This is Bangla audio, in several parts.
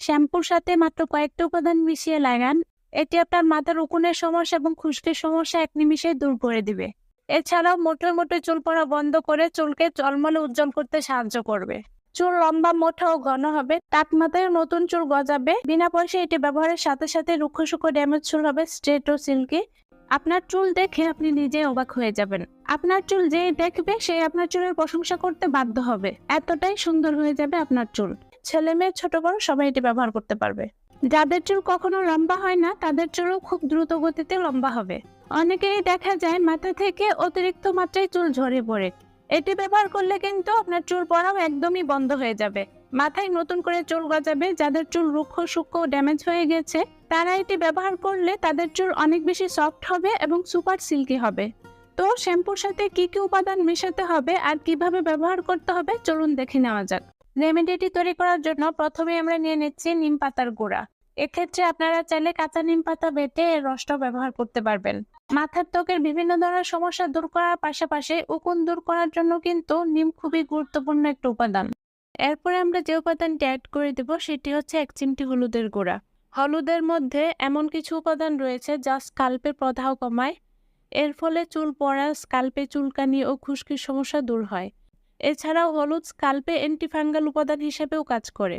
শ্যাম্পুর সাথে মাত্র কয়েকটা উপাদান মিশিয়ে লাগান। এটি আপনার মাথার উকুনের সমস্যা এবং খুশকির সমস্যা এক নিমিষে দূর করে দিবে। এছাড়াও মোটো মোটো চুল পড়া বন্ধ করে চুলকে চলমলে উজ্জ্বল করতে সাহায্য করবে। চুল লম্বা, মোটা ও ঘন হবে। তাক মাথায় নতুন চুল গজাবে। বিনা পয়সায় এটি ব্যবহারের সাথে সাথে রুক্ষ সূক্ষ্ম ড্যামেজ চুল হবে স্ট্রেট ও সিল্কি। আপনার চুল দেখে আপনি নিজে অবাক হয়ে যাবেন। আপনার চুল যে দেখবে, সে আপনার চুলের প্রশংসা করতে বাধ্য হবে। এতটাই সুন্দর হয়ে যাবে আপনার চুল। ছেলে মেয়ে, ছোট বড় সবাই এটি ব্যবহার করতে পারবে। যাদের চুল কখনো লম্বা হয় না, তাদের চুলও খুব দ্রুত গতিতে লম্বা হবে। অনেকেই দেখা যায়, মাথা থেকে অতিরিক্ত মাত্রায় চুল ঝরে পড়ে। এটি ব্যবহার করলে কিন্তু আপনার চুল পড়াও একদমই বন্ধ হয়ে যাবে। মাথায় নতুন করে চুল গজাবে, যাদের চুল রুক্ষ, সূক্ষ্ম ড্যামেজ হয়ে গেছে, তারা এটি ব্যবহার করলে তাদের চুল অনেক বেশি সফট হবে এবং সুপার সিল্কি হবে। তো শ্যাম্পুর সাথে কি কি উপাদান মেশাতে হবে আর কীভাবে ব্যবহার করতে হবে, চলুন দেখে নেওয়া যাক। রেমেডিটি তৈরি করার জন্য প্রথমে আমরা নিয়ে নিচ্ছি নিম পাতার গুঁড়া। এক্ষেত্রে আপনারা চাইলে কাঁচা নিম পাতা বেটে এর রসটাও ব্যবহার করতে পারবেন। মাথার ত্বকের বিভিন্ন ধরনের সমস্যা দূর করার পাশাপাশি উকুন দূর করার জন্য কিন্তু নিম খুবই গুরুত্বপূর্ণ একটা উপাদান। এরপরে আমরা যে উপাদানটি অ্যাড করে দেব সেটি হচ্ছে এক চিমটি হলুদের গুঁড়া। হলুদের মধ্যে এমন কিছু উপাদান রয়েছে যা স্কাল্পের প্রদাহ কমায়। এর ফলে চুল পড়া, স্কাল্পে চুলকানি ও খুশকির সমস্যা দূর হয়। এছাড়াও হলুদ স্কাল্পে অ্যান্টিফাঙ্গাল উপাদান হিসেবেও কাজ করে।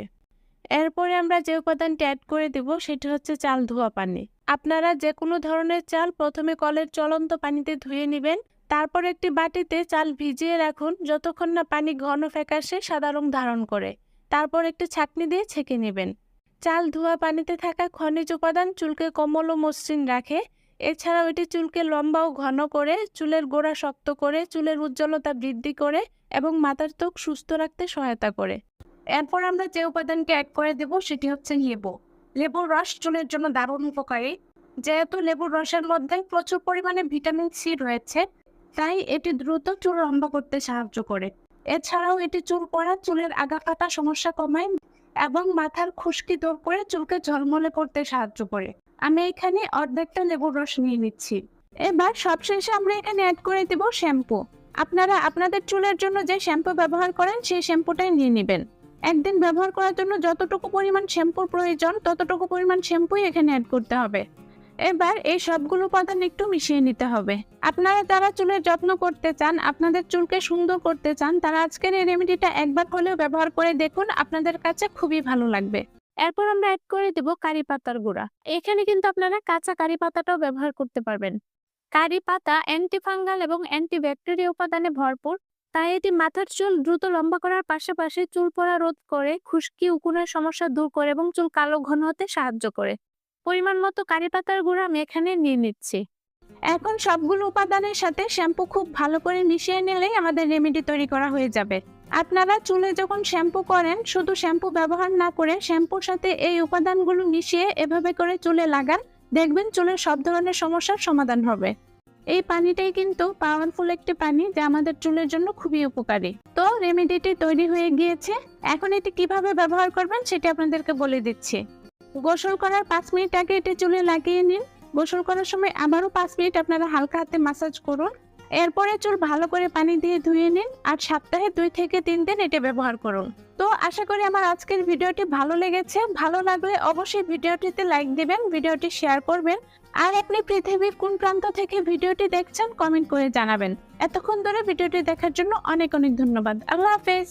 এরপরে আমরা যে উপাদানটি অ্যাড করে দেব সেটি হচ্ছে চাল ধোয়া পানি। আপনারা যে কোনো ধরনের চাল প্রথমে কলের চলন্ত পানিতে ধুয়ে নেবেন, তারপর একটি বাটিতে চাল ভিজিয়ে রাখুন যতক্ষণ না পানি ঘন ফ্যাকাশে সাদা রং ধারণ করে। তারপর একটি ছাঁকনি দিয়ে ছেঁকে নেবেন। চাল ধোয়া পানিতে থাকা খনিজ উপাদান চুলকে কোমল ও মসৃণ রাখে এছাড়াও এটি চুলকে লম্বা ও ঘন করে, চুলের গোড়া শক্ত করে, চুলের উজ্জ্বলতা বৃদ্ধি করে এবং মাথার ত্বক সুস্থ রাখতে সহায়তা করে। এরপর আমরা যে উপাদানকে অ্যাড করে দেব সেটি হচ্ছে লেবু। লেবুর রস চুলের জন্য দারুণ উপকারী। যেহেতু লেবুর রসের মধ্যে প্রচুর পরিমাণে ভিটামিন সি রয়েছে, তাই এটি দ্রুত চুল লম্বা করতে সাহায্য করে। এছাড়াও এটি চুল পড়া, চুলের আগা কাটা সমস্যা কমায় এবং মাথার খুশকি দূর করে চুলকে ঝলমলে করতে সাহায্য করে। আমি এখানে অর্ধেকটা লেবুর রস নিয়ে নিচ্ছি। এবার সবশেষে আমরা এখানে অ্যাড করে দেব শ্যাম্পু আপনারা আপনাদের চুলের জন্য যে শ্যাম্পু ব্যবহার করেন, সেই শ্যাম্পুটাই নিয়ে নেবেন। একদিন ব্যবহার করার জন্য যতটুকু পরিমাণ শ্যাম্পুর প্রয়োজন, ততটুকু পরিমাণ শ্যাম্পুই এখানে অ্যাড করতে হবে। এবার এই সবগুলো উপাদান একটু মিশিয়ে নিতে হবে। আপনারা যারা চুলের যত্ন করতে চান, আপনাদের চুলকে সুন্দর করতে চান, তারা আজকের এই রেমেডিটা একবার হলেও ব্যবহার করে দেখুন, আপনাদের কাছে খুবই ভালো লাগবে। এরপর আমরা অ্যাড করে দেব কারি পাতার গুঁড়া। এখানে কিন্তু আপনারা কাঁচা কারি পাতাটাও ব্যবহার করতে পারবেন। কারি পাতা অ্যান্টিফাঙ্গাল এবং অ্যান্টিব্যাকটেরিয়া উপাদানে ভরপুর, তাই এটি মাথার চুল দ্রুত লম্বা করার পাশাপাশি চুল পড়া রোধ করে, খুশকি, উকুনের সমস্যা দূর করে এবং চুল কালো ঘন হতে সাহায্য করে। পরিমাণ মতো কারি পাতার গুঁড়া আমি এখানে নিয়ে নিচ্ছি। এখন সবগুলো উপাদানের সাথে শ্যাম্পু খুব ভালো করে মিশিয়ে নিলেই আমাদের রেমেডি তৈরি করা হয়ে যাবে। আপনারা চুলে যখন শ্যাম্পু করেন, শুধু শ্যাম্পু ব্যবহার না করে শ্যাম্পুর সাথে এই উপাদানগুলো মিশিয়ে এভাবে করে চুলে লাগান, দেখবেন চুলের সব ধরনের সমস্যার সমাধান হবে। এই পানিটাই কিন্তু পাওয়ারফুল একটি পানি যা আমাদের চুলের জন্য খুবই উপকারী। তো রেমেডিটি তৈরি হয়ে গিয়েছে। এখন এটি কীভাবে ব্যবহার করবেন সেটি আপনাদেরকে বলে দিচ্ছি। গোসল করার পাঁচ মিনিট আগে এটি চুলে লাগিয়ে নিন। গোসল করার সময় আবারও পাঁচ মিনিট আপনারা হালকা হাতে মাসাজ করুন। এরপরে চুল ভালো করে পানি দিয়ে ধুয়ে নিন আর সপ্তাহে দুই থেকে তিন দিন এটা ব্যবহার করুন। তো আশা করি আমার আজকের ভিডিওটি ভালো লেগেছে। ভালো লাগলে অবশ্যই ভিডিওটিতে লাইক দিবেন, ভিডিওটি শেয়ার করবেন। আর আপনি পৃথিবীর কোন প্রান্ত থেকে ভিডিওটি দেখছেন, কমেন্ট করে জানাবেন। এতক্ষণ ধরে ভিডিওটি দেখার জন্য অনেক অনেক ধন্যবাদ। আল্লাহ হাফেজ।